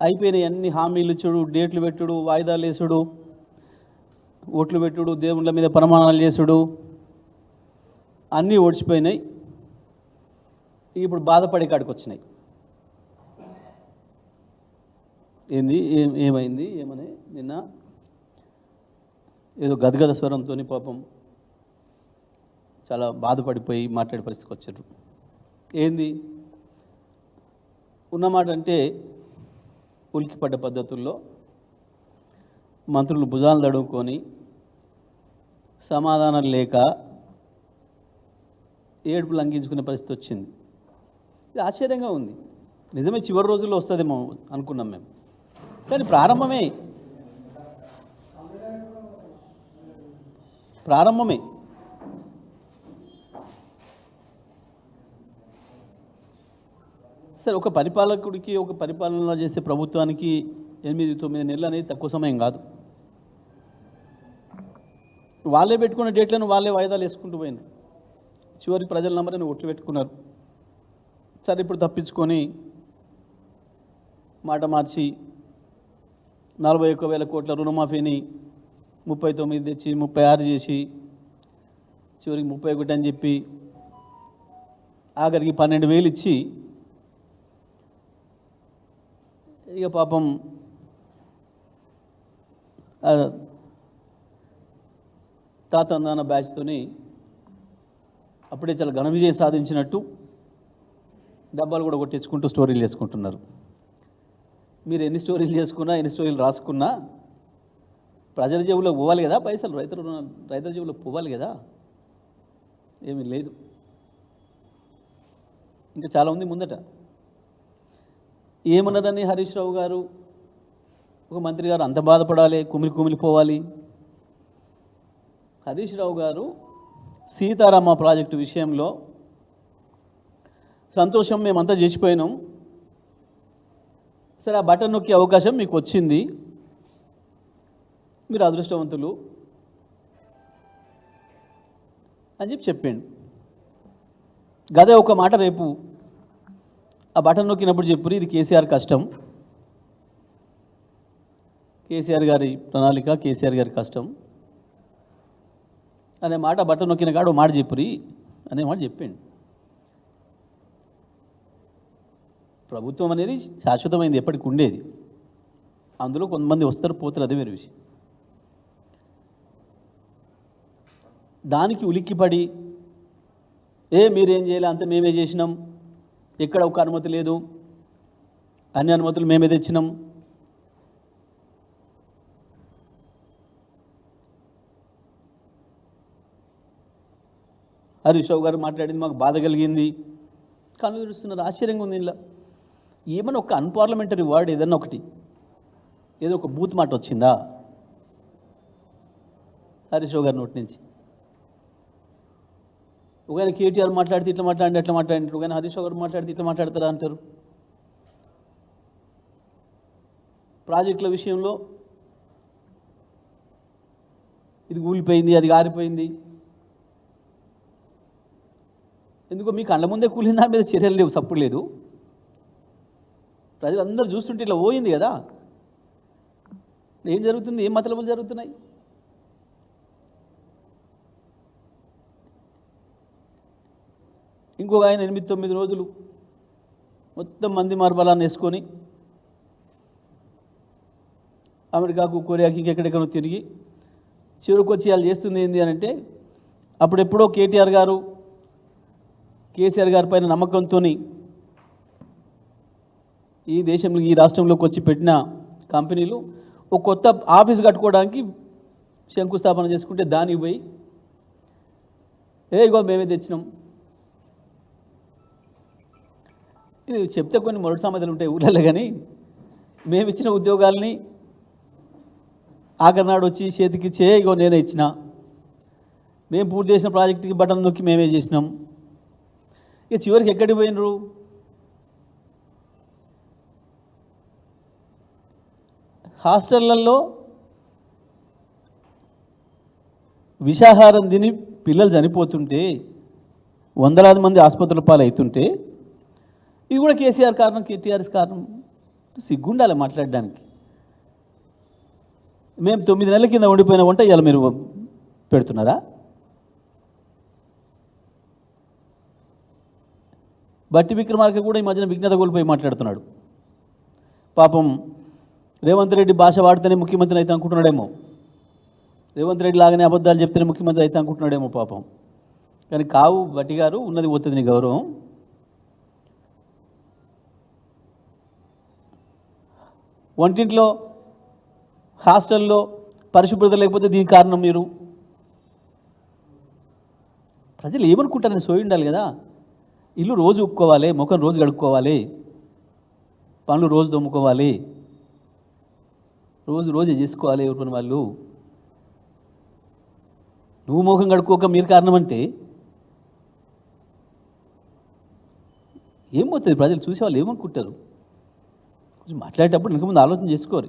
అయిపోయినాయి అన్ని హామీలు ఇచ్చుడు డేట్లు పెట్టుడు వాయిదాలు వేసుడు ఓట్లు పెట్టుడు దేవుళ్ళ మీద ప్రమాణాలు చేసుడు అన్నీ ఓడిచిపోయినాయి. ఇప్పుడు బాధపడే కాడికి వచ్చినాయి. ఏంది? ఏం ఏమైంది? ఏమని? నిన్న ఏదో గదగద స్వరంతో పాపం చాలా బాధపడిపోయి మాట్లాడే పరిస్థితికి వచ్చారు ఏంది? ఉన్నమాట అంటే ఉలికిపడ్డ పద్ధతుల్లో మంత్రులు భుజాలు తడుముకొని సమాధానం లేక ఏడుపు లంఘించుకునే పరిస్థితి వచ్చింది. ఇది ఆశ్చర్యంగా ఉంది. నిజమే చివరి రోజుల్లో వస్తుందేమో అనుకున్నాం మేము. కానీ ప్రారంభమే ప్రారంభమే సరే ఒక పరిపాలకుడికి ఒక పరిపాలన చేసే ప్రభుత్వానికి ఎనిమిది తొమ్మిది నెలలు అనేది తక్కువ సమయం కాదు. వాళ్ళే పెట్టుకున్న డేట్లను వాళ్ళే వాయిదాలు వేసుకుంటూ పోయినారు. చివరి ప్రజల నంబర్ని ఒట్లు పెట్టుకున్నారు. సరే ఇప్పుడు తప్పించుకొని మాట మార్చి నలభై ఒక్క వేల కోట్ల రుణమాఫీని ముప్పై తొమ్మిది తెచ్చి ముప్పై ఆరు చేసి చివరికి ముప్పై ఒకటి అని చెప్పి ఆఖరికి పన్నెండు వేలు ఇచ్చి ఇక పాపం తాత నాన్న బ్యాచ్తోని అప్పుడే చాలా ఘన విజయం సాధించినట్టు డబ్బాలు కూడా కొట్టించుకుంటూ స్టోరీలు చేసుకుంటున్నారు. మీరు ఎన్ని స్టోరీలు చేసుకున్నా ఎన్ని స్టోరీలు రాసుకున్నా ప్రజల జేబులో పోవాలి కదా పైసలు రైతులు రుణ- రైతుల జేబులో పోవాలి కదా? ఏమీ లేదు. ఇంకా చాలా ఉంది ముందట. ఏమన్నారని హరీష్ రావు గారు? ఒక మంత్రి గారు అంత బాధపడాలి కుమిలి కుమిలిపోవాలి హరీష్ రావు గారు సీతారామ ప్రాజెక్టు విషయంలో సంతోషం మేమంతా చేసిపోయినాం. సరే ఆ బటన్ నొక్కే అవకాశం మీకు వచ్చింది. మీరు అదృష్టవంతులు అని చెప్పి చెప్పాను గదే ఒక మాట రేపు ఆ బటన్ నొక్కినప్పుడు చెప్పురు ఇది కేసీఆర్ కష్టం. కేసీఆర్ గారి ప్రణాళిక కేసీఆర్ గారి కష్టం. అనే మాట బటన్ నొక్కిన కాడు ఓ మాట చెప్పురి అనే మాట చెప్పిండు. ప్రభుత్వం అనేది శాశ్వతమైంది ఎప్పటికి ఉండేది. అందులో కొంతమంది వస్తారు పోతారు అదే వేరే విషయం. దానికి ఉలిక్కిపడి ఏ మీరేం చేయాలి అంత మేమే చేసినాం. ఎక్కడ ఒక అనుమతి లేదు. అన్ని అనుమతులు మేమే తెచ్చినాం. హరీష్ రావు గారు మాట్లాడింది మాకు బాధ కలిగింది. కళ్ళు చూస్తున్నారు ఆశ్చర్యంగా ఉంది ఇలా. ఏమైనా ఒక అన్పార్లమెంటరీ వర్డ్ ఏదన్నా ఒకటి. ఏదో ఒక బూత్ మాట వచ్చిందా? హరీష్ రావు గారి నోటి నుంచి. ఒకవేళ కేటీఆర్ మాట్లాడితే ఇట్లా మాట్లాడి అట్లా మాట్లాడినట్టు ఒకవేళ హరీష్ గారు మాట్లాడితే ఇట్లా మాట్లాడతారా అంటారు? ప్రాజెక్టుల విషయంలో ఇది కూలిపోయింది అది గారిపోయింది. ఎందుకో మీ కళ్ళ ముందే కూలిన దాని మీద చర్యలు లేవు సప్పుడు లేదు. ప్రజలందరూ చూస్తుంటే ఇట్లా పోయింది కదా. ఏం జరుగుతుంది? ఏం మతలబులు జరుగుతున్నాయి? ఇంకొక ఆయన ఎనిమిది తొమ్మిది రోజులు మొత్తం మంది మార్బలాన్ని వేసుకొని అమెరికాకు కొరియాకి ఇంకెక్కడెక్కడో తిరిగి చివరికి వచ్చి వాళ్ళు చేస్తుంది ఏంటి అని అంటే అప్పుడెప్పుడో కేటీఆర్ గారు కేసీఆర్ గారి పైన నమ్మకంతో ఈ దేశంలో ఈ రాష్ట్రంలోకి వచ్చి పెట్టిన కంపెనీలు ఒక కొత్త ఆఫీస్ కట్టుకోవడానికి శంకుస్థాపన చేసుకుంటే దానికి పోయి ఏ ఇగో మేమే తెచ్చినాం ఇది చెప్తే కొన్ని మొదటి సామెతలు ఉంటాయి ఊళ్ళల్లో కానీ మేము ఇచ్చిన ఉద్యోగాల్ని ఆఖరినాడు వచ్చి చేతికి చేయగో నేనే ఇచ్చిన. మేము పూర్తి చేసిన ప్రాజెక్టుకి బటన్ నొక్కి మేమే చేసినాం. ఇక చివరికి ఎక్కడికి పోయినరు? హాస్టళ్ళలో విషాహారం తిని పిల్లలు చనిపోతుంటే వందలాది మంది ఆసుపత్రుల పాలు అవుతుంటే ఇది కూడా కేసీఆర్ కారణం కేటీఆర్ కారణం. సిగ్గుండాలి మాట్లాడడానికి. మేము తొమ్మిది నెలల కింద ఉండిపోయిన వంట ఇలా మీరు పెడుతున్నారా? బట్టి విక్రమార్క కూడా ఈ మధ్యన విజ్ఞత కోల్పోయి మాట్లాడుతున్నాడు. పాపం రేవంత్ రెడ్డి భాష వాడితేనే ముఖ్యమంత్రి అయితే అనుకుంటున్నాడేమో. రేవంత్ రెడ్డి లాగానే అబద్ధాలు చెప్తేనే ముఖ్యమంత్రి అయితే అనుకుంటున్నాడేమో పాపం. కానీ కావు బట్టి గారు ఉన్నది పోతుంది గౌరవం. వంటింట్లో హాస్టల్లో పరిశుభ్రత లేకపోతే దీనికి కారణం మీరు? ప్రజలు ఏమనుకుంటారని సోయి ఉండాలి కదా. ఇల్లు రోజు ఉప్పుకోవాలి ముఖం రోజు కడుక్కోవాలి పనులు రోజు దొమ్ముకోవాలి రోజు రోజు చేసుకోవాలి ఎవరి పని వాళ్ళు? నువ్వు ముఖం కడుక్కోక మీరు కారణం అంటే ఏం పోతుంది? ప్రజలు చూసేవాళ్ళు ఏమనుకుంటారు? మాట్లాడేటప్పుడు ఇంక ముందు ఆలోచన చేసుకోరు.